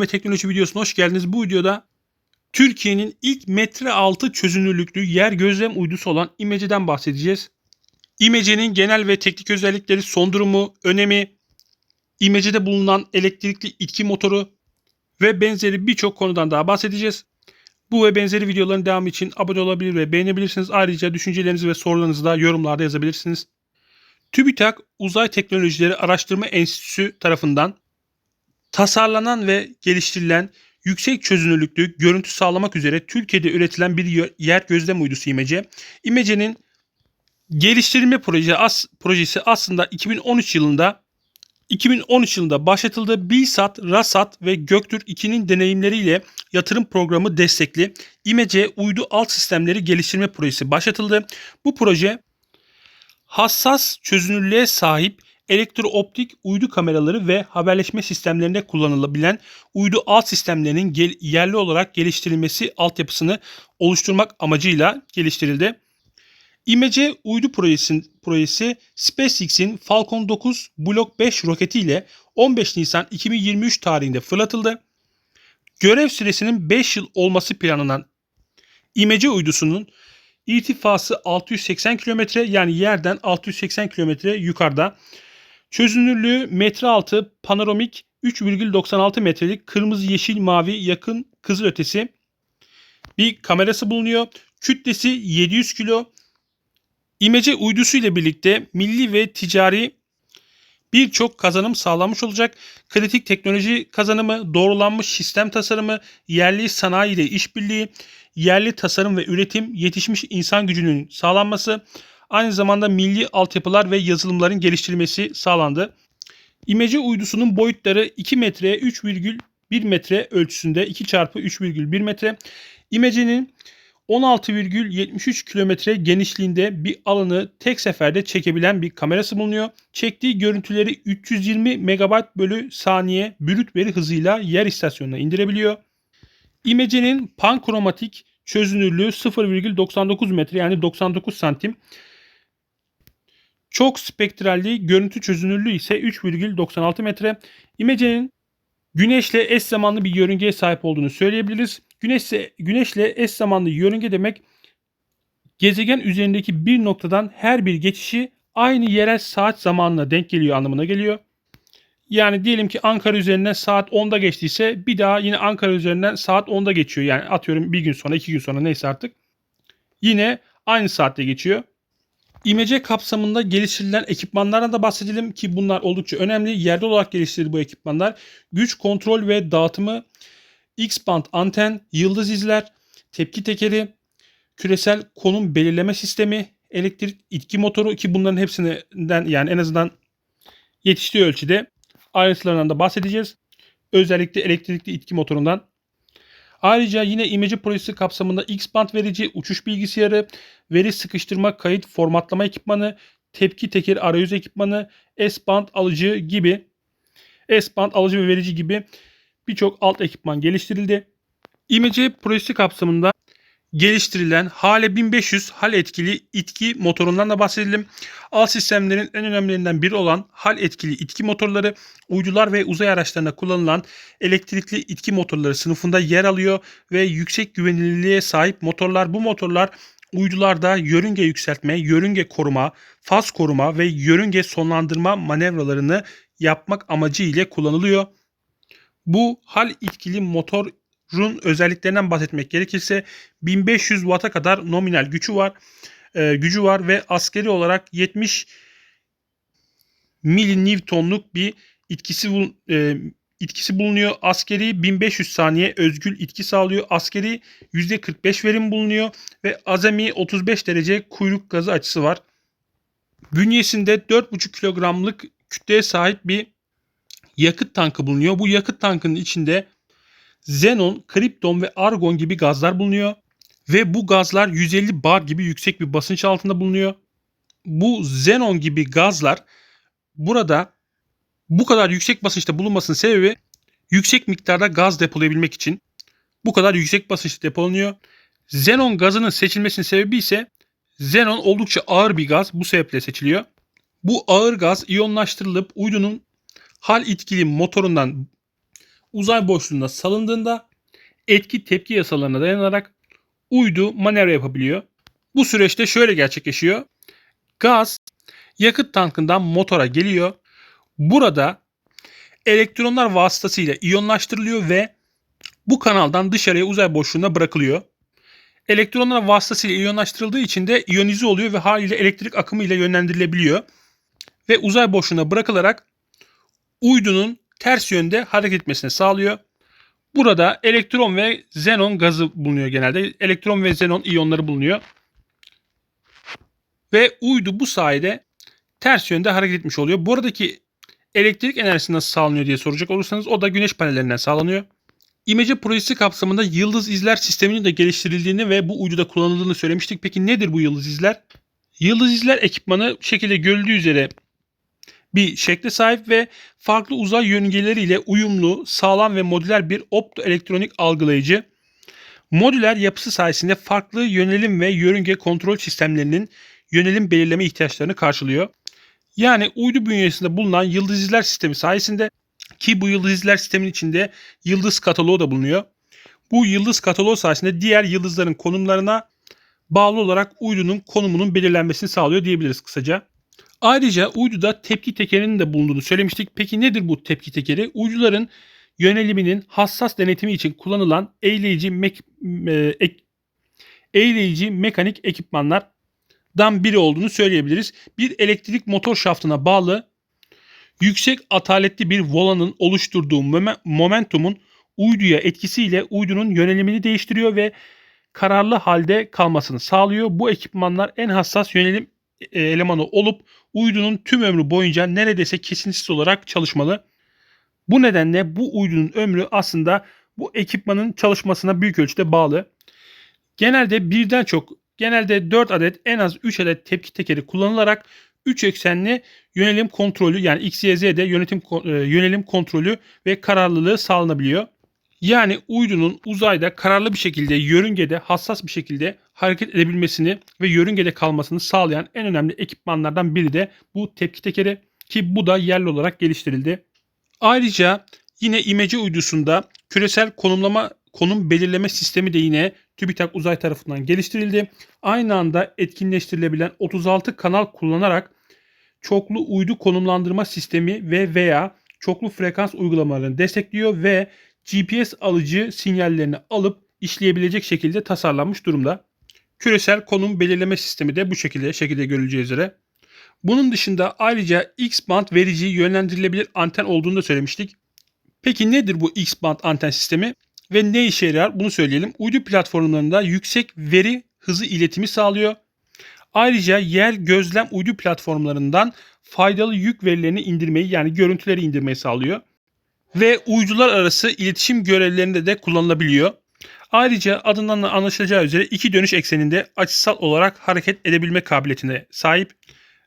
ve teknoloji videosuna hoş geldiniz. Bu videoda Türkiye'nin ilk metre altı çözünürlüklü yer gözlem uydusu olan İmece'den bahsedeceğiz. İmece'nin genel ve teknik özellikleri, son durumu, önemi, İmece'de bulunan elektrikli itki motoru ve benzeri birçok konudan daha bahsedeceğiz. Bu ve benzeri videoların devamı için abone olabilir ve beğenebilirsiniz. Ayrıca düşüncelerinizi ve sorularınızı da yorumlarda yazabilirsiniz. TÜBİTAK Uzay Teknolojileri Araştırma Enstitüsü tarafından tasarlanan ve geliştirilen yüksek çözünürlüklü görüntü sağlamak üzere Türkiye'de üretilen bir yer gözlem uydusu İmece. İmece'nin geliştirilme proje as, projesi aslında 2013 yılında 2013 yılında başlatıldığı BİSAT, RASAT ve Göktürk 2'nin deneyimleriyle yatırım programı destekli İmece uydu alt sistemleri geliştirme projesi başlatıldı. Bu proje hassas çözünürlüğe sahip elektrooptik uydu kameraları ve haberleşme sistemlerinde kullanılabilen uydu alt sistemlerinin yerli olarak geliştirilmesi altyapısını oluşturmak amacıyla geliştirildi. İmece uydu projesi, projesi SpaceX'in Falcon 9 Block 5 roketiyle 15 Nisan 2023 tarihinde fırlatıldı. Görev süresinin 5 yıl olması planlanan İmece uydusunun irtifası 680 km yani yerden 680 km yukarıda. Çözünürlüğü metre altı panoramik 3,96 metrelik kırmızı yeşil mavi yakın kızıl ötesi bir kamerası bulunuyor. Kütlesi 700 kilo. İmece uydusu ile birlikte milli ve ticari birçok kazanım sağlanmış olacak. Kritik teknoloji kazanımı, doğrulanmış sistem tasarımı, yerli sanayi ile işbirliği, yerli tasarım ve üretim, yetişmiş insan gücünün sağlanması, aynı zamanda milli altyapılar ve yazılımların geliştirilmesi sağlandı. İmece uydusunun boyutları 2 metre 3,1 metre ölçüsünde 2 çarpı 3,1 metre. İmecenin 16,73 kilometre genişliğinde bir alanı tek seferde çekebilen bir kamerası bulunuyor. Çektiği görüntüleri 320 MB bölü saniye brüt veri hızıyla yer istasyonuna indirebiliyor. İmecenin pankromatik çözünürlüğü 0,99 metre yani 99 santim. Çok spektralli görüntü çözünürlüğü ise 3,96 metre. İmecenin güneşle eş zamanlı bir yörüngeye sahip olduğunu söyleyebiliriz. Güneşle, güneşle eş zamanlı yörünge demek gezegen üzerindeki bir noktadan her bir geçişi aynı yerel saat zamanına denk geliyor anlamına geliyor. Yani diyelim ki Ankara üzerinden saat 10'da geçtiyse bir daha yine Ankara üzerinden saat 10'da geçiyor. Yani atıyorum bir gün sonra iki gün sonra neyse artık. Yine aynı saatte geçiyor. İmece kapsamında geliştirilen ekipmanlardan da bahsedelim ki bunlar oldukça önemli. Yerde olarak geliştirildi bu ekipmanlar. Güç kontrol ve dağıtımı, X-band anten, yıldız izler, tepki tekeri, küresel konum belirleme sistemi, elektrik itki motoru ki bunların hepsinden yani en azından yetiştiği ölçüde ayrıntılarından da bahsedeceğiz. Özellikle elektrikli itki motorundan. Ayrıca yine imece projesi kapsamında X-band verici, uçuş bilgisayarı, veri sıkıştırma, kayıt, formatlama ekipmanı, tepki tekeri arayüz ekipmanı, S-band alıcı gibi S-band alıcı ve verici gibi birçok alt ekipman geliştirildi. İmece projesi kapsamında geliştirilen Hale 1500 hal etkili itki motorundan da bahsedelim. Alt sistemlerin en önemlilerinden biri olan hal etkili itki motorları uydular ve uzay araçlarında kullanılan elektrikli itki motorları sınıfında yer alıyor ve yüksek güvenilirliğe sahip motorlar. Bu motorlar uydularda yörünge yükseltme, yörünge koruma, faz koruma ve yörünge sonlandırma manevralarını yapmak amacı ile kullanılıyor. Bu hal etkili motor Run özelliklerinden bahsetmek gerekirse 1500 Watt'a kadar nominal gücü var. E, gücü var ve askeri olarak 70 milinewtonluk bir itkisi e, itkisi bulunuyor. Askeri 1500 saniye özgül itki sağlıyor. Askeri %45 verim bulunuyor ve azami 35 derece kuyruk gazı açısı var. Bünyesinde 4,5 kilogramlık kütleye sahip bir yakıt tankı bulunuyor. Bu yakıt tankının içinde Xenon, kripton ve argon gibi gazlar bulunuyor. Ve bu gazlar 150 bar gibi yüksek bir basınç altında bulunuyor. Bu xenon gibi gazlar burada bu kadar yüksek basınçta bulunmasının sebebi yüksek miktarda gaz depolayabilmek için bu kadar yüksek basınçta depolanıyor. Xenon gazının seçilmesinin sebebi ise xenon oldukça ağır bir gaz bu sebeple seçiliyor. Bu ağır gaz iyonlaştırılıp uydunun hal itkili motorundan uzay boşluğuna salındığında etki tepki yasalarına dayanarak uydu manevra yapabiliyor. Bu süreçte şöyle gerçekleşiyor. Gaz yakıt tankından motora geliyor. Burada elektronlar vasıtasıyla iyonlaştırılıyor ve bu kanaldan dışarıya uzay boşluğuna bırakılıyor. Elektronlar vasıtasıyla iyonlaştırıldığı için de iyonize oluyor ve haliyle elektrik akımıyla yönlendirilebiliyor. Ve uzay boşluğuna bırakılarak uydunun ters yönde hareket etmesini sağlıyor. Burada elektron ve xenon gazı bulunuyor genelde. Elektron ve xenon iyonları bulunuyor. Ve uydu bu sayede ters yönde hareket etmiş oluyor. Buradaki elektrik enerjisi nasıl sağlanıyor diye soracak olursanız o da güneş panellerinden sağlanıyor. İmece projesi kapsamında yıldız izler sisteminin de geliştirildiğini ve bu uyduda kullanıldığını söylemiştik. Peki nedir bu yıldız izler? Yıldız izler ekipmanı şekilde görüldüğü üzere bir şekle sahip ve farklı uzay yörüngeleriyle uyumlu, sağlam ve modüler bir optoelektronik algılayıcı. Modüler yapısı sayesinde farklı yönelim ve yörünge kontrol sistemlerinin yönelim belirleme ihtiyaçlarını karşılıyor. Yani uydu bünyesinde bulunan yıldız izler sistemi sayesinde ki bu yıldız izler sistemin içinde yıldız kataloğu da bulunuyor. Bu yıldız kataloğu sayesinde diğer yıldızların konumlarına bağlı olarak uydunun konumunun belirlenmesini sağlıyor diyebiliriz kısaca. Ayrıca uyduda tepki tekerinin de bulunduğunu söylemiştik. Peki nedir bu tepki tekeri? Uyduların yöneliminin hassas denetimi için kullanılan eğleyici, mek- e, ek- eğleyici mekanik ekipmanlardan biri olduğunu söyleyebiliriz. Bir elektrik motor şaftına bağlı yüksek ataletli bir volanın oluşturduğu mome- momentumun uyduya etkisiyle uydunun yönelimini değiştiriyor ve kararlı halde kalmasını sağlıyor. Bu ekipmanlar en hassas yönelim elemanı olup uydunun tüm ömrü boyunca neredeyse kesintisiz olarak çalışmalı. Bu nedenle bu uydunun ömrü aslında bu ekipmanın çalışmasına büyük ölçüde bağlı. Genelde birden çok, genelde 4 adet en az 3 adet tepki tekeri kullanılarak 3 eksenli yönelim kontrolü yani X, Y, Z'de yönetim e, yönelim kontrolü ve kararlılığı sağlanabiliyor. Yani uydunun uzayda kararlı bir şekilde yörüngede hassas bir şekilde hareket edebilmesini ve yörüngede kalmasını sağlayan en önemli ekipmanlardan biri de bu tepki tekeri ki bu da yerli olarak geliştirildi. Ayrıca yine imece uydusunda küresel konumlama konum belirleme sistemi de yine TÜBİTAK Uzay tarafından geliştirildi. Aynı anda etkinleştirilebilen 36 kanal kullanarak çoklu uydu konumlandırma sistemi ve veya çoklu frekans uygulamalarını destekliyor ve GPS alıcı sinyallerini alıp işleyebilecek şekilde tasarlanmış durumda. Küresel konum belirleme sistemi de bu şekilde şekilde görüleceği üzere. Bunun dışında ayrıca X-band verici yönlendirilebilir anten olduğunu da söylemiştik. Peki nedir bu X-band anten sistemi ve ne işe yarar bunu söyleyelim. Uydu platformlarında yüksek veri hızı iletimi sağlıyor. Ayrıca yer gözlem uydu platformlarından faydalı yük verilerini indirmeyi yani görüntüleri indirmeyi sağlıyor. Ve uydular arası iletişim görevlerinde de kullanılabiliyor. Ayrıca adından da anlaşılacağı üzere iki dönüş ekseninde açısal olarak hareket edebilme kabiliyetine sahip.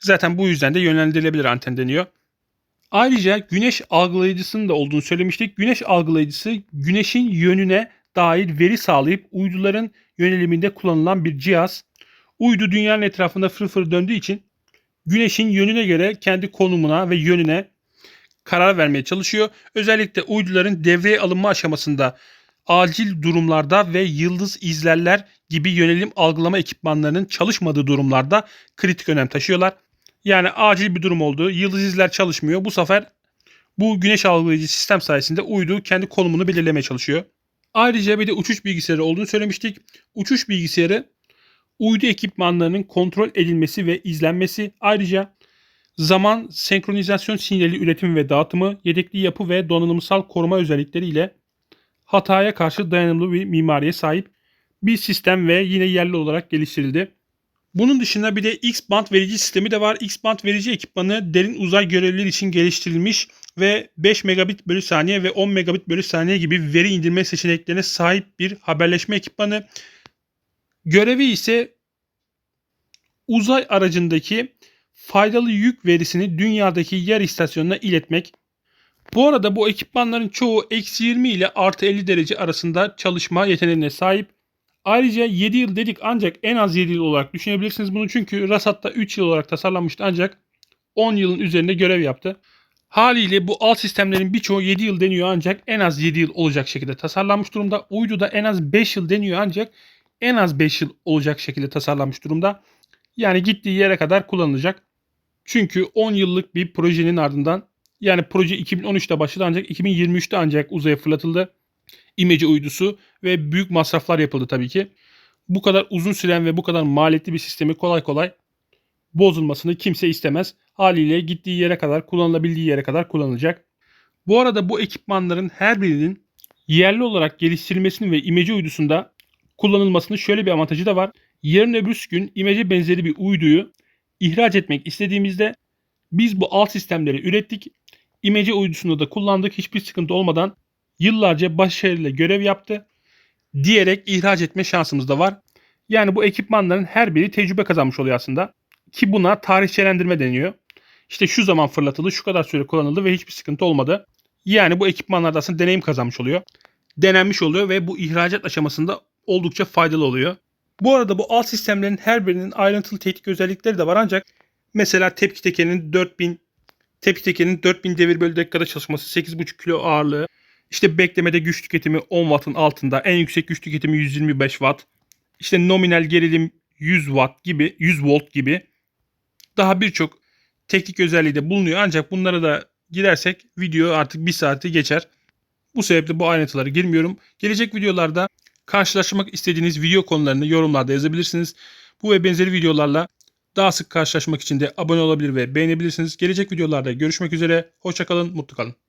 Zaten bu yüzden de yönlendirilebilir anten deniyor. Ayrıca güneş algılayıcısının da olduğunu söylemiştik. Güneş algılayıcısı güneşin yönüne dair veri sağlayıp uyduların yöneliminde kullanılan bir cihaz. Uydu dünyanın etrafında fırfır döndüğü için güneşin yönüne göre kendi konumuna ve yönüne karar vermeye çalışıyor. Özellikle uyduların devreye alınma aşamasında acil durumlarda ve yıldız izlerler gibi yönelim algılama ekipmanlarının çalışmadığı durumlarda kritik önem taşıyorlar. Yani acil bir durum oldu. Yıldız izler çalışmıyor. Bu sefer bu güneş algılayıcı sistem sayesinde uydu kendi konumunu belirlemeye çalışıyor. Ayrıca bir de uçuş bilgisayarı olduğunu söylemiştik. Uçuş bilgisayarı uydu ekipmanlarının kontrol edilmesi ve izlenmesi ayrıca zaman senkronizasyon sinyali üretimi ve dağıtımı, yedekli yapı ve donanımsal koruma özellikleriyle hataya karşı dayanımlı bir mimariye sahip bir sistem ve yine yerli olarak geliştirildi. Bunun dışında bir de X-band verici sistemi de var. X-band verici ekipmanı derin uzay görevleri için geliştirilmiş ve 5 megabit bölü saniye ve 10 megabit bölü saniye gibi veri indirme seçeneklerine sahip bir haberleşme ekipmanı. Görevi ise uzay aracındaki faydalı yük verisini dünyadaki yer istasyonuna iletmek. Bu arada bu ekipmanların çoğu eksi 20 ile artı 50 derece arasında çalışma yeteneğine sahip. Ayrıca 7 yıl dedik ancak en az 7 yıl olarak düşünebilirsiniz bunu çünkü Rasat'ta 3 yıl olarak tasarlanmıştı ancak 10 yılın üzerinde görev yaptı. Haliyle bu alt sistemlerin birçoğu 7 yıl deniyor ancak en az 7 yıl olacak şekilde tasarlanmış durumda. Uydu da en az 5 yıl deniyor ancak en az 5 yıl olacak şekilde tasarlanmış durumda. Yani gittiği yere kadar kullanılacak. Çünkü 10 yıllık bir projenin ardından yani proje 2013'te başladı ancak 2023'te ancak uzaya fırlatıldı. İmece uydusu ve büyük masraflar yapıldı tabii ki. Bu kadar uzun süren ve bu kadar maliyetli bir sistemi kolay kolay bozulmasını kimse istemez. Haliyle gittiği yere kadar kullanılabildiği yere kadar kullanılacak. Bu arada bu ekipmanların her birinin yerli olarak geliştirilmesini ve imece uydusunda kullanılmasının şöyle bir avantajı da var. Yarın öbürsü gün imece benzeri bir uyduyu ihraç etmek istediğimizde biz bu alt sistemleri ürettik. İmece uydusunda da kullandık. Hiçbir sıkıntı olmadan yıllarca başarıyla görev yaptı diyerek ihraç etme şansımız da var. Yani bu ekipmanların her biri tecrübe kazanmış oluyor aslında. Ki buna tarihçelendirme deniyor. İşte şu zaman fırlatıldı, şu kadar süre kullanıldı ve hiçbir sıkıntı olmadı. Yani bu ekipmanlarda aslında deneyim kazanmış oluyor. Denenmiş oluyor ve bu ihracat aşamasında oldukça faydalı oluyor. Bu arada bu alt sistemlerin her birinin ayrıntılı teknik özellikleri de var ancak mesela tepki tekerinin 4000 tepki tekerinin 4000 devir bölü dakikada çalışması, 8,5 kilo ağırlığı, işte beklemede güç tüketimi 10 wattın altında, en yüksek güç tüketimi 125 watt, işte nominal gerilim 100 watt gibi, 100 volt gibi daha birçok teknik özelliği de bulunuyor. Ancak bunlara da girersek video artık bir saati geçer. Bu sebeple bu ayrıntılara girmiyorum. Gelecek videolarda karşılaşmak istediğiniz video konularını yorumlarda yazabilirsiniz. Bu ve benzeri videolarla daha sık karşılaşmak için de abone olabilir ve beğenebilirsiniz. Gelecek videolarda görüşmek üzere. Hoşçakalın, mutlu kalın.